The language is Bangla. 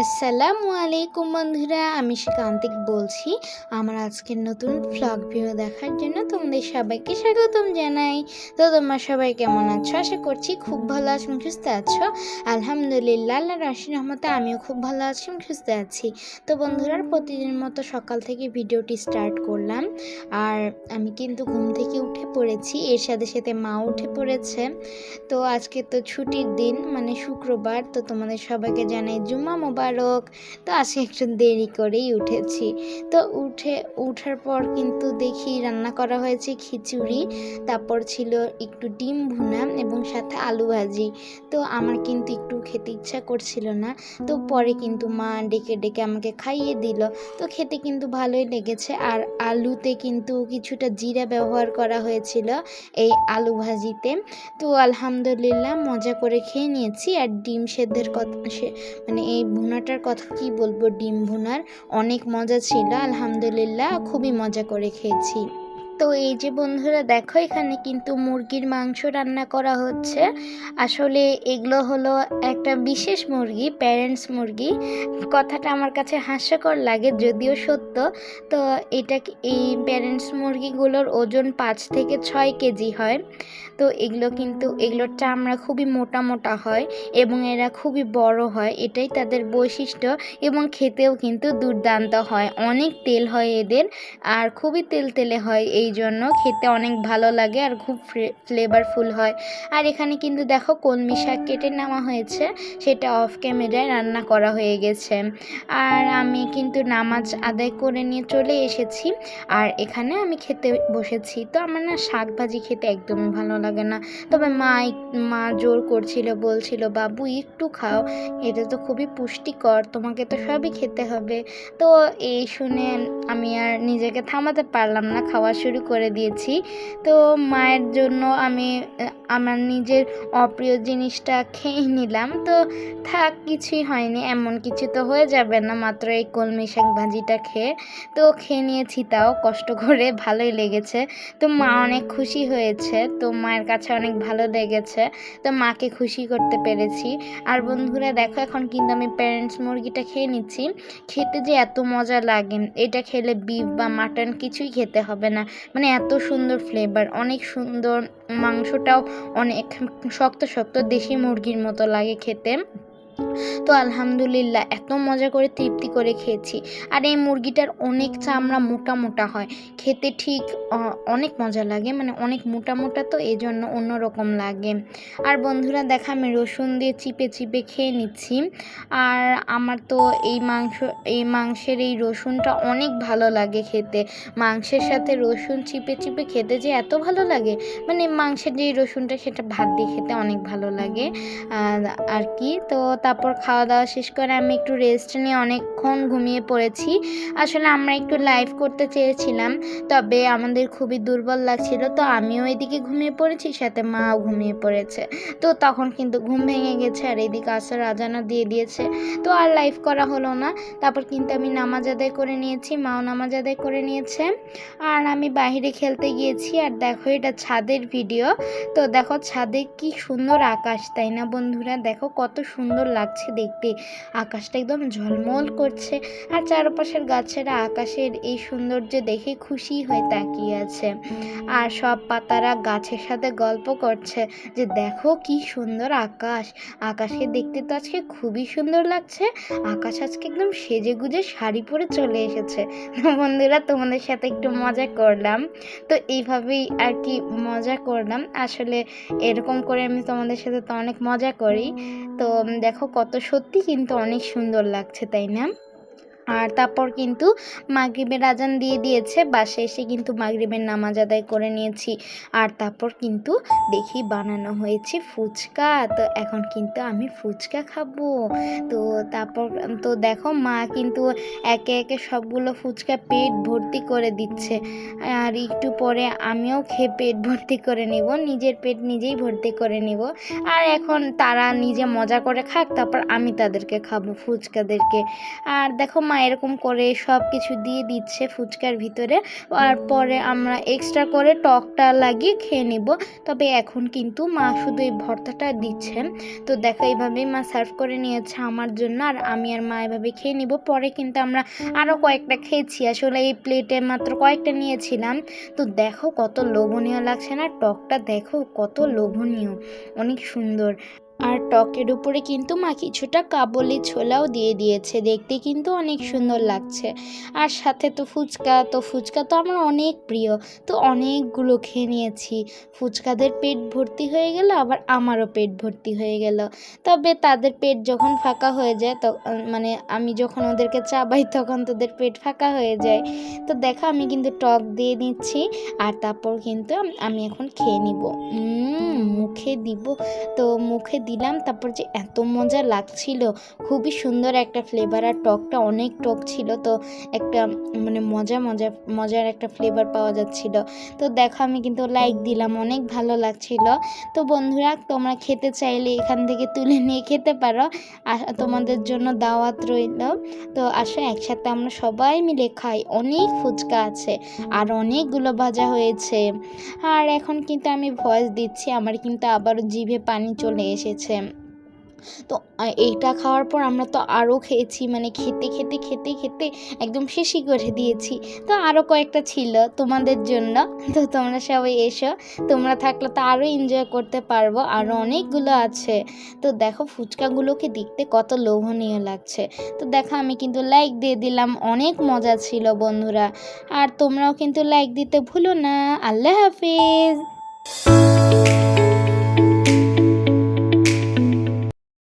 আসসালামু আলাইকুম বন্ধুরা, আমি শিকান্তিক বলছি। আমার আজকের নতুন ফ্লগ ভিডিও দেখার জন্য তোমাদের সবাইকে স্বাগতম জানাই। তো তোমরা সবাই কেমন আছো? আশা করছি খুব ভালো আছো সুস্থ আছো। আলহামদুলিল্লাহ আল্লাহ রাশি রহমতে আমিও খুব ভালো আছি সুস্থ আছি। তো বন্ধুরা, প্রতিদিনের মতো সকাল থেকে ভিডিওটি স্টার্ট করলাম। আর আমি কিন্তু ঘুম থেকে উঠে পড়েছি, এর সাথে সাথে মা উঠে পড়েছে। তো আজকে তো ছুটির দিন মানে শুক্রবার, তো তোমাদের সবাইকে জানাই জুম্মা মোবারক। তো আজকে একটু দেরি করেই উঠেছি। তো উঠে, উঠার পর কিন্তু দেখি রান্না করা হয়েছে খিচুড়ি, তারপর ছিল একটু ডিম ভুনা এবং সাথে আলু ভাজি। তো আমার কিন্তু একটু খেতে ইচ্ছা করছিল না। তো পরে কিন্তু মা ডেকে ডেকে আমাকে খাইয়ে দিল। তো খেতে কিন্তু ভালোই লেগেছে। আর আলুতে কিন্তু কিছুটা জিরা ব্যবহার করা হয়েছিল এই আলু ভাজিতে। তো আলহামদুলিল্লাহ মজা করে খেয়ে নিয়েছি। আর ডিম সেদ্ধের কথা মানে এই ভুনাটার কথা কি বলব? ডিম ভুনার অনেক মজা ছিল আলহামদুলিল্লাহ খুবই মজা করে খেয়েছি। তো এই যে বন্ধুরা, দেখো এখানে কিন্তু মুরগির মাংস রান্না করা হচ্ছে। আসলে এগুলো হলো একটা বিশেষ মুরগি প্যারেন্টস মুরগি। কথাটা আমার কাছে হাস্যকর লাগে, যদিও সত্য। তো এটা এই প্যারেন্টস মুরগিগুলোর ওজন পাঁচ থেকে ছয় কেজি হয়। তো এগুলো কিন্তু এগুলোর চামড়া খুবই মোটা মোটা হয় এবং এরা খুবই বড় হয়, এটাই তাদের বৈশিষ্ট্য এবং খেতেও কিন্তু দুর্দান্ত হয়। অনেক তেল হয় এদের, আর খুবই তেল তেলে হয় এই জন্য খেতে অনেক ভালো লাগে আর খুব ফ্লেভারফুল হয়। আর এখানে কিন্তু দেখো কলমি শাক কেটে নেওয়া হয়েছে, সেটা অফ ক্যামেরায় রান্না করা হয়ে গেছে। আর আমি কিন্তু নামাজ আদায় করে নিয়ে চলে এসেছি, আর এখানে আমি খেতে বসেছি। তো আমার না শাক ভাজি খেতে একদমই ভালো লাগে না। তবে মা মা জোর করছিল, বলছিল, বাবু, একটু খাও, এটা তো খুবই পুষ্টিকর, তোমাকে তো সবই খেতে হবে। তো এই শুনে আমি আর নিজেকে থামাতে পারলাম না, খাওয়া শুরু করে দিয়েছি। তো মায়ের জন্য আমি আমার নিজের অপ্রিয় জিনিসটা খেয়ে নিলাম। তো থাক কিছুই হয়নি এমন কিছু তো হয়ে যাবে না মাত্র এই কলমি শাক ভাজিটা খেয়ে। তো খেয়ে নিয়েছি তাও কষ্ট করে ভালোই লেগেছে। তো মা অনেক খুশি হয়েছে তো মায়ের কাছে অনেক ভালো লেগেছে। তো মাকে খুশি করতে পেরেছি। আর বন্ধুরা দেখো এখন কিন্তু আমি প্যারেন্টস মুরগিটা খেয়ে নিচ্ছি। খেতে যে এত মজা লাগে এটা খেলে বিফ বা মাটন কিছুই খেতে হবে না। মানে এত সুন্দর ফ্লেভার অনেক সুন্দর মাংসটাও অনেক শক্ত শক্ত দেশি মুরগির মতো লাগে খেতে। তো আলহামদুলিল্লাহ, এত মজা করে তৃপ্তি করে খেয়েছি। আর এই মুরগিটার অনেক চামড়া মোটা মোটা হয়। খেতে ঠিক অনেক মজা লাগে মানে অনেক মোটা মোটা তো এই জন্য অন্যরকম লাগে। আর বন্ধুরা, দেখা আমি রসুন দিয়ে চিপে চিপে খেয়ে নিচ্ছি। আর আমার তো এই মাংস, এই মাংসের এই রসুনটা অনেক ভালো লাগে খেতে। মাংসের সাথে রসুন চিপে চিপে খেতে যে এত ভালো লাগে মানে মাংসের যে রসুনটা সেটা ভাত দিয়ে খেতে অনেক ভালো লাগে। আর কি, তো তারপর খাওয়া দাওয়া শেষ করে আমি একটু রেস্ট নিয়ে অনেকক্ষণ ঘুমিয়ে পড়েছি। আসলে আমরা একটু লাইভ করতে চেয়েছিলাম, তবে আমাদের খুবই দুর্বল লাগছিল, তো আমিও এদিকে ঘুমিয়ে পড়েছি, সাথে মাও ঘুমিয়ে পড়েছে। তো তখন কিন্তু ঘুম ভেঙে গেছে, আর এদিকে আসার আজানা দিয়ে দিয়েছে। তো আর লাইভ করা হলো না। তারপর কিন্তু আমি নামাজ আদায় করে নিয়েছি, মাও নামাজ আদায় করে নিয়েছে। আর আমি বাইরে খেলতে গিয়েছি, আর দেখো এটা ছাদের ভিডিও তো দেখো ছাদে কি সুন্দর আকাশ, তাই না বন্ধুরা? দেখো কত সুন্দর লাগছে দেখতে। আকাশটা একদম ঝলমল করছে আর চারপাশের গাছেরা আকাশের এই সৌন্দর্য দেখে খুশি হয়ে তাকিয়ে আছে। আর সব পাতারা গাছের সাথে গল্প করছে যে দেখো কি সুন্দর আকাশ। আকাশকে দেখতে তো আজকে খুবই সুন্দর লাগছে। আকাশ আজকে একদম সেজে গুজে শাড়ি পরে চলে এসেছে। বন্ধুরা তোমাদের সাথে একটু মজা করলাম। তো এইভাবেই আর কি মজা করলাম। আসলে এরকম করে আমি তোমাদের সাথে তো অনেক মজা করি। তো উম, দেখো কত সত্যি কিন্তু অনেক সুন্দর লাগছে তাই না? আর তারপর কিন্তু মাগরিবের আজান দিয়ে দিয়েছে, বাসায় এসে কিন্তু মাগরিবের নামাজ আদায় করে নিয়েছি। আর তারপর কিন্তু দেখি বানানো হয়েছে ফুচকা, তো এখন কিন্তু আমি ফুচকা খাব। তো তারপর, তো দেখো মা কিন্তু একে একে সবগুলো ফুচকা পেট ভর্তি করে দিচ্ছে। আর একটু পরে আমিও খেয়ে পেট ভর্তি করে নেব, নিজের পেট নিজেই ভর্তি করে নেব। আর এখন তারা নিজে মজা করে খাক, তারপর আমি তাদেরকে খাব, ফুচকাদেরকে। আর দেখো মা এরকম করে সব কিছু দিয়ে দিচ্ছে ফুচকার ভিতরে। আর পরে আমরা এক্সট্রা করে টকটা লাগিয়ে খেয়ে নিব। তবে এখন কিন্তু মা শুধু এই ভর্তাটা দিচ্ছেন। তো দেখো এইভাবেই মা সার্ভ করে নিয়েছে আমার জন্য আর আমি আর মা এভাবে খেয়ে নিব। পরে কিন্তু আমরা আরও কয়েকটা খেয়েছি। আসলে এই প্লেটে মাত্র কয়েকটা নিয়েছিলাম। তো দেখো কত লোভনীয় লাগছে না। টকটা দেখো কত লোভনীয়। অনেক সুন্দর। আর টকের উপরে কিন্তু মা কিছুটা কাবলি ছোলাও দিয়ে দিয়েছে। দেখতে কিন্তু অনেক সুন্দর লাগছে। আর সাথে তো ফুচকা তো ফুচকা তো আমার অনেক প্রিয়। তো অনেকগুলো খেয়ে নিয়েছি। ফুচকাদের পেট ভর্তি হয়ে গেল, আবার আমারও পেট ভর্তি হয়ে গেল। তবে তাদের পেট যখন ফাঁকা হয়ে যায় তো মানে আমি যখন ওদেরকে চাবাই তখন তোদের পেট ফাঁকা হয়ে যায়। তো দেখো আমি কিন্তু টক দিয়ে নিচ্ছি আর তারপর কিন্তু আমি এখন খেয়ে নিব। মুখে দিব। তো মুখে দিলাম, তারপর যে এত মজা লাগছিল। খুবই সুন্দর একটা ফ্লেভার আর টকটা অনেক টক ছিল। তো একটা মানে মজা মজা, মজার একটা ফ্লেভার পাওয়া যাচ্ছিল। তো দেখো আমি কিন্তু লাইক দিলাম, অনেক ভালো লাগছিল। তো বন্ধুরা, তোমরা খেতে চাইলে এখান থেকে তুলে নিয়ে খেতে পারো। তোমাদের জন্য দাওয়াত রইল। তো আসো, একসাথে আমরা সবাই মিলে খাই। অনেক ফুচকা আছে আর অনেকগুলো ভাজা হয়েছে। আর এখন কিন্তু আমি ভয়েস দিচ্ছি। আমার কিন্তু আবারও জিভে পানি চলে এসেছে। তো এইটা খাওয়ার পর আমরা তো আরও খেয়েছি মানে খেতে খেতে খেতে খেতে একদম শেষই করে দিয়েছি। তো আরও কয়েকটা ছিল তোমাদের জন্য। তো তোমরা সবাই এসো, তোমরা থাকলে তো আরও এনজয় করতে পারব, আরও অনেকগুলো আছে। তো দেখো ফুচকাগুলোকে দেখতে কত লোভনীয় লাগছে। তো দেখো আমি কিন্তু লাইক দিয়ে দিলাম, অনেক মজা ছিল বন্ধুরা। আর তোমরাও কিন্তু লাইক দিতে ভুলো না। আল্লাহ হাফিজ।